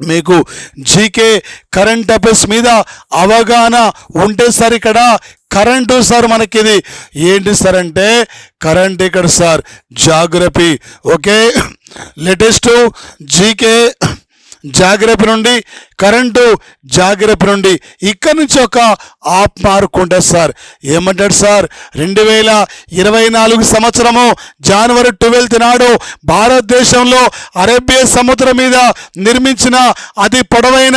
మీకు GK current affairs మీద అవగాహన ఉంటే సార్ ఇక్కడ కరెంటు సార్ మనకి ఇది ఏంటి సార్ అంటే కరెంట్ ఇక్కడ sir geography. Okay? Latest GK geography నుండి కరెంటు జాగ్రత్త నుండి ఇక్కడి నుంచి ఒక ఆప్ మారుకుంటారు సార్. ఏమంటాడు సార్? రెండు వేల ఇరవై నాలుగు సంవత్సరము జనవరి ట్వెల్త్ నాడు భారతదేశంలో అరేబియా సముద్రం మీద నిర్మించిన అతి పొడవైన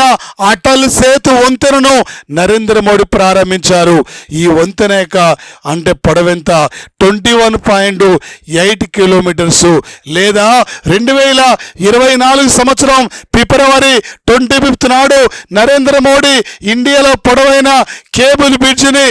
అటల్ సేతు వంతెనను నరేంద్ర మోడీ ప్రారంభించారు. ఈ వంతెన యొక్క అంటే పొడవెంత? Twenty one point eight kilometres. లేదా రెండు వేల ఇరవై నాలుగు సంవత్సరం ఫిబ్రవరి ట్వంటీ ఫిఫ్త్ నాడు నరేంద్ర మోడీ ఇండియాలో పొడవైన కేబుల్ బ్రిడ్జిని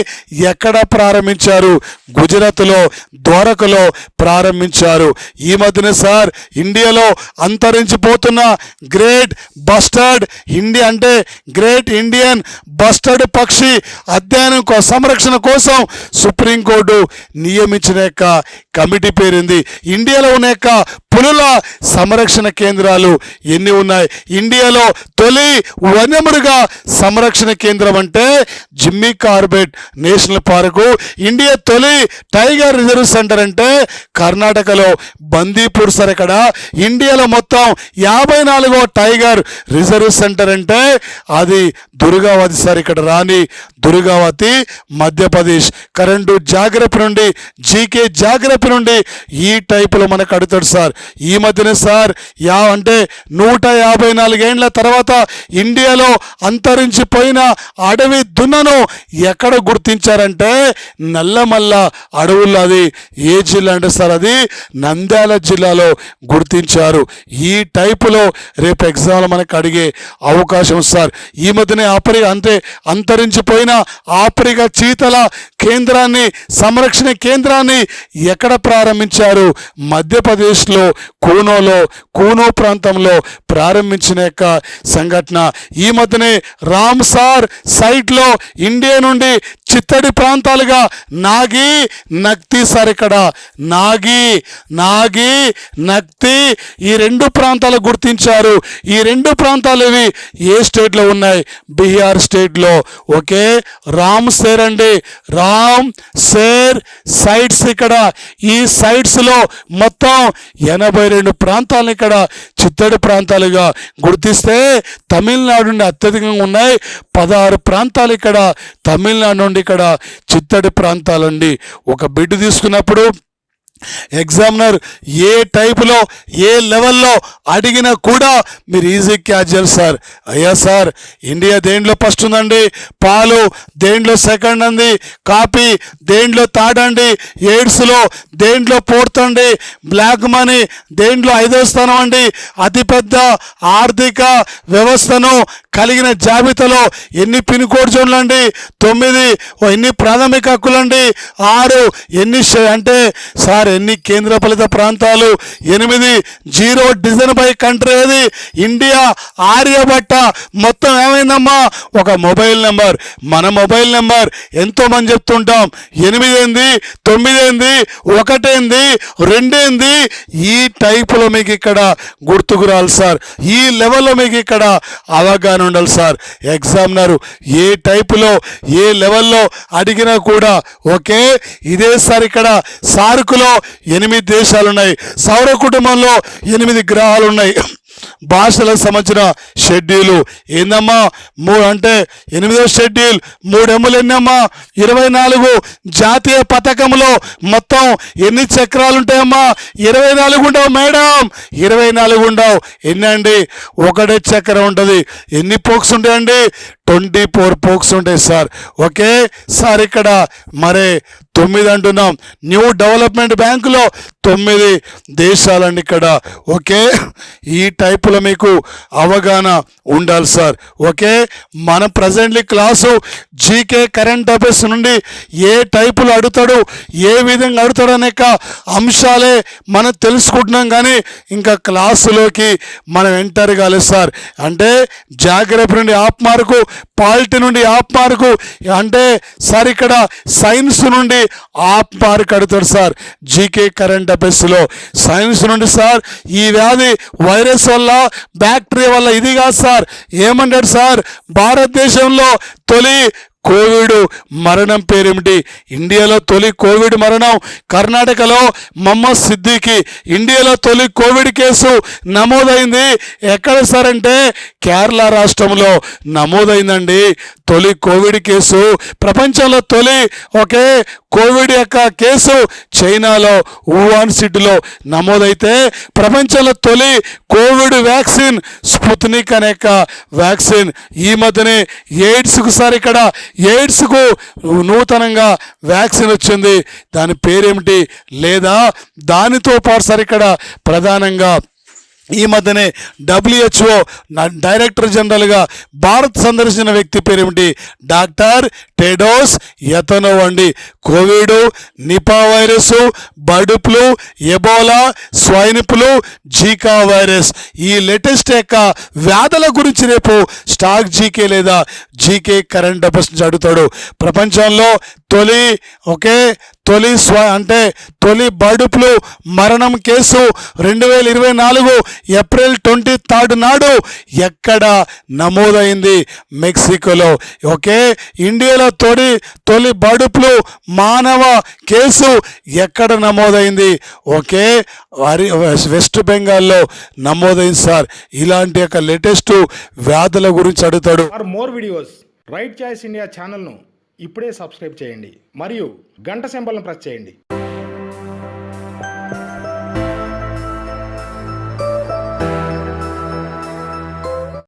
ఎక్కడ ప్రారంభించారు? గుజరాత్లో ద్వారకలో ప్రారంభించారు. ఈ మధ్యన సార్ ఇండియాలో అంతరించిపోతున్న గ్రేట్ బస్టర్డ్ ఇండియా అంటే గ్రేట్ ఇండియన్ బస్టర్డ్ పక్షి అధ్యయనం సంరక్షణ కోసం సుప్రీంకోర్టు నియమించిన యొక్క కమిటీ పేరింది. ఇండియాలో ఉన్న యొక్క పులుల సంరక్షణ కేంద్రాలు ఎన్ని ఉన్నాయి? ఇండియాలో తొలి వన్యముడుగా సంరక్షణ కేంద్రం అంటే Jimmy Corbett national park. India తొలి టైగర్ రిజర్వ్ సెంటర్ అంటే కర్ణాటకలో బందీపూర్ సార్ ఇండియాలో మొత్తం యాభై నాలుగో టైగర్ రిజర్వ్ సెంటర్ అంటే అది దుర్గావతి సార్ ఇక్కడ రాణి దుర్గావతి మధ్యప్రదేశ్. కరెంటు జాగ్రత్త నుండి జీకే జాగ్రత్త నుండి ఈ టైపులో మనకు అడుగుతాడు సార్. ఈ మధ్యనే సార్ యా అంటే నూట యాభై నాలుగేండ్ల తర్వాత ఇండియాలో అంతరించిపోయిన అడవి దున్నను ఎక్కడ గుర్తించారంటే నల్లమల్ల అడవుల్లో అది. ఏ జిల్లా అంటే సార్ అది? నంద్యాల జిల్లాలో గుర్తించారు. ఈ టైపులో రేపు ఎగ్జామ్లో మనకు అడిగే అవకాశం సార్. ఈ మధ్యనే ఆపరి అంతే అంతరించిపోయిన ఆఫ్రికా చీతల కేంద్రాన్ని సంరక్షణ కేంద్రాన్ని ఎక్కడ ప్రారంభించారు? మధ్యప్రదేశ్లో కూనోలో కూనో ప్రాంతంలో ప్రారంభించిన యొక్క సంఘటన. ఈ మధ్యనే రామ్సార్ సైట్లో ఇండియా నుండి చిత్తడి ప్రాంతాలుగా నాగి నక్తి సార్ ఇక్కడ. నాగి నాగి నక్తి ఈ రెండు ప్రాంతాలు గుర్తించారు. ఈ రెండు ప్రాంతాలు ఇవి ఏ స్టేట్లో ఉన్నాయి? బీహార్ స్టేట్ సైట్లో ఓకే? రామ్ సేర్ అండి. రామ్ సేర్ సైట్స్ ఇక్కడ. ఈ సైట్స్లో మొత్తం ఎనభై రెండు ప్రాంతాలను ఇక్కడ. చిత్తడి ప్రాంతాలుగా గుర్తిస్తే తమిళనాడు నుండి అత్యధికంగా ఉన్నాయి. పదహారు ప్రాంతాలు ఇక్కడ. తమిళనాడు నుండి ఇక్కడ చిత్తడి ప్రాంతాలండి. ఒక బిడ్డు తీసుకున్నప్పుడు ఎగ్జామినర్ ఏ టైపులో ఏ లెవెల్లో అడిగినా కూడా మీరు ఈజీ క్యాచ్ చేయాలి సార్ అయ్యా సార్ ఇండియా దేంట్లో ఫస్ట్ ఉందండి? పాలు దేంట్లో సెకండ్ అండి కాపీ దేంట్లో తాడండి ఎయిడ్స్లో దేంట్లో ఫోర్త్ అండి? బ్లాక్ మనీ దేంట్లో ఐదో స్థానం అండి? అతిపెద్ద ఆర్థిక వ్యవస్థను కలిగిన జాబితాలో ఎన్ని పిన్ కోడ్ చూడండి తొమ్మిది ఓ ఎన్ని ప్రాథమిక హక్కులండి? ఆరు ఎన్ని అంటే సార్ ఎన్ని కేంద్రపాలిత ప్రాంతాలు? ఎనిమిది జీరో డిజైన్ బై కంట్రీ ఏది? ఇండియా ఆర్యభట్ట మొత్తం ఏమైందమ్మా? ఒక మొబైల్ నెంబర్. మన మొబైల్ నెంబర్ ఎంతో మంది చెప్తుంటాం. ఎనిమిది ఏంది తొమ్మిది ఏంది ఒకటేంది? రెండేంది? ఈ టైపులో మీకు ఇక్కడ గుర్తుకు రాలి సార్. ఈ లెవెల్లో మీకు ఇక్కడ అవగాహన ఉండాలి సార్. ఎగ్జామినర్ ఏ టైపులో ఏ లెవెల్లో అడిగినా కూడా ఓకే? ఇదే సార్ ఇక్కడ సార్కులో ఎనిమిది దేశాలు ఉన్నాయి సౌర కుటుంబంలో ఎనిమిది గ్రహాలు ఉన్నాయి భాషలకు సంబంధించిన షెడ్యూలు. ఏందమ్మా? మూడు అంటే ఎనిమిదో షెడ్యూల్. మూడెమ్ములు ఎన్నమ్మా? ఇరవై నాలుగు జాతీయ పథకంలో మొత్తం ఎన్ని చక్రాలు ఉంటాయమ్మా? ఇరవై నాలుగు ఉండవు మేడం. ఇరవై నాలుగు ఉండవు. ఎన్ని అండి ఒకటే చక్రం ఉంటుంది. ఎన్ని పోక్స్ ఉంటాయండి? ట్వంటీ ఫోర్ పోక్స్ ఉంటాయి సార్. ఓకే? సార్ ఇక్కడ మరే తొమ్మిది అంటున్నాం. న్యూ డెవలప్మెంట్ బ్యాంకులో తొమ్మిది దేశాలండి ఇక్కడ ఓకే? ఈ టైపులో మీకు అవగాహన ఉండాలి సార్ ఓకే? మన presently class GK current affairs నుండి ఏ టైపులో అడుగుతాడు ఏ విధంగా అడుగుతాడు అనే అంశాలే మనం తెలుసుకుంటున్నాం కానీ ఇంకా క్లాసులోకి మనం ఎంటర్ కాలేదు సార్. అంటే జాగ్రత్త నుండి ఆప్ మార్కు పాలిటీ నుండి ఆప్ మార్కు అంటే సార్ ఇక్కడ సైన్స్ నుండి ఆప్ మార్క్ అడుగుతాడు సార్ జీకే కరెంట్ బస్సులో సైన్స్ నుండి సార్ ఈ వ్యాధి వైరస్ వల్ల బ్యాక్టీరియా వల్ల ఇది కాదు సార్. ఏమన్నాడు సార్? భారతదేశంలో తొలి కోవిడ్ మరణం పేరేమిటి? ఇండియాలో తొలి కోవిడ్ మరణం కర్ణాటకలో మహమ్మద్ సిద్దికి. ఇండియాలో తొలి కోవిడ్ కేసు నమోదైంది. ఎక్కడ సార్ అంటే కేరళ రాష్ట్రంలో నమోదైందండి. తొలి కోవిడ్ కేసు ప్రపంచంలో తొలి ఒకే కోవిడ్ యొక్క కేసు చైనాలో వుహాన్ సిటీలో నమోదైతే ప్రపంచంలో తొలి కోవిడ్ వ్యాక్సిన్ స్పుత్నిక్ అనే యొక్క వ్యాక్సిన్. ఈ మధ్యనే ఎయిడ్స్కు సార్ ఇక్కడ ఎయిడ్స్కు నూతనంగా వ్యాక్సిన్ వచ్చింది. దాని పేరేమిటి లేదా? దానితో పాటు సార్ ఇక్కడ ప్రధానంగా ఈ మధ్యనే డబ్ల్యూహెచ్ఓ డైరెక్టర్ జనరల్గా భారత్ సందర్శించిన వ్యక్తి పేరేమిటి? డాక్టర్ టెడోస్ ఎతను వండి COVID Nipah virus bird flu Ebola swine flu Zika virus. ఈ లేటెస్ట్ యొక్క వ్యాధుల గురించి రేపు స్టాక్ జీకే లేదా జీకే కరెంట్ అఫైర్స్ నుంచి అడుగుతాడు. ప్రపంచంలో తొలి ఒకే తొలి స్వ అంటే తొలి బర్డ్ ఫ్లూ మరణం కేసు రెండు వేల ఇరవై నాలుగు ఏప్రిల్ ట్వంటీ థర్డ్ నాడు ఎక్కడ నమోదైంది? మెక్సికోలో. ఓకే ఇండియాలో తొడి తొలి బడుపులు మానవ కేసు ఎక్కడ నమోదైంది? ఓకే వారి వెస్ట్ బెంగాల్లో నమోదైంది సార్. ఇలాంటి యొక్క లేటెస్ట్ వ్యాధుల గురించి అడుగుతాడు. For more videos right choice India ఛానల్ను ఇప్పుడే సబ్స్క్రైబ్ చేయండి. మరియు గంట సింబల్ను ప్రెస్ చేయండి.